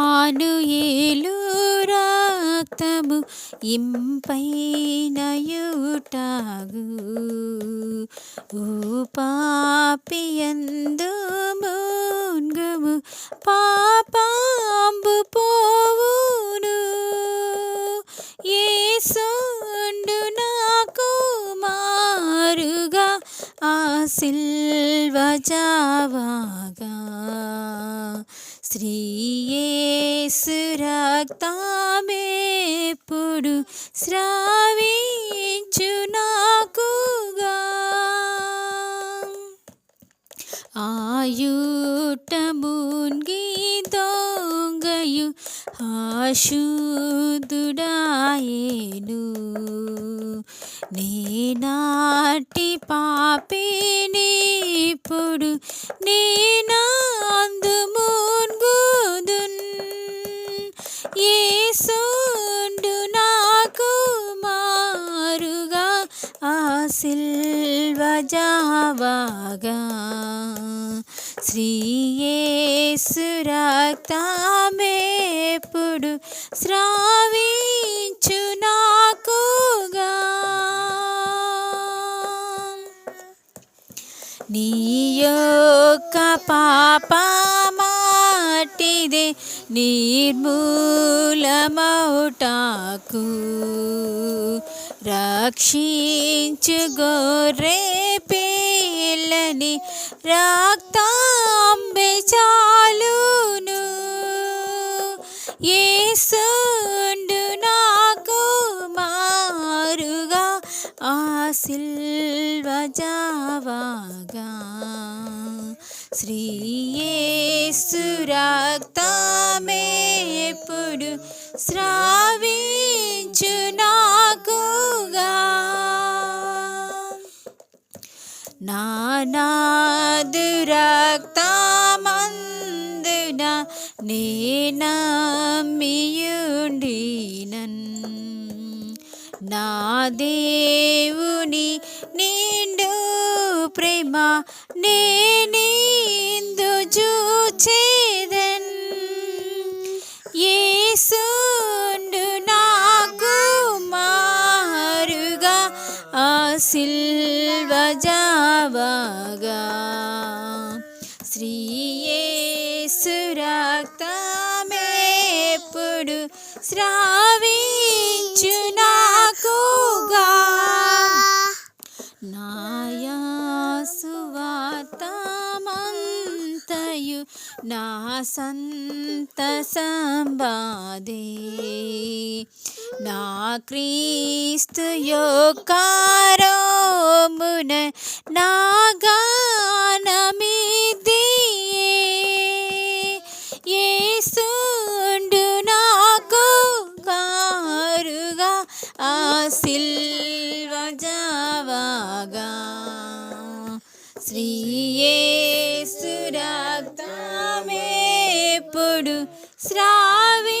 ఇమ్మానుయేలు రక్తము ఇంపైనయుటాగు ఓ పాపియందు మున్గుము పాపాంబు పోవును ఏసుండు నాకు మారుగా ఆ సిల్వ జావాగా శ్రీయేసు రక్తమేప్పుడు శ్రావించు నాకుగా. ఆయుటమున్గి దొంగయు ఆశుదుడాయేను నేనాటి పాపినిప్పుడు నేనా ఏసుండు నాకు మారుగా ఆ సిల్వజావాగా శ్రీయేసు రక్తమేప్పుడు స్రావించు నాకుగా. నీ యొక్క పాపా పాపమాటిదే నిర్మూలమౌటాకు. రక్షించు గోరే పిల్లని రాక్తాంబె చాలును. ఏసుండు నాకు మారుగా ఆ సిల్వ జావాగా శ్రీయేసు రక్తమేప్పుడు స్రావించు నాకుగా నానాదు రక్తమందున నేనమ్మియుండినన్ నా దేవుని ప్రేమ నేనిందు చూచేదన్. ఏసుండు నాకు మారుగా ఆ సిల్వ జావాగా. శ్రీయేసు రక్తమేప్పుడు స్రావించు నాకుగా. నాయాసువార్తమంతయు నా సంత సంబాదే నా క్రీస్తు యొక్కారోమున నా గానమిది. ఏసుండు నాకు కారుగా ఆ సిల్వ జావాగా. శ్రీయేసు ఎప్పుడు శ్రావించునా?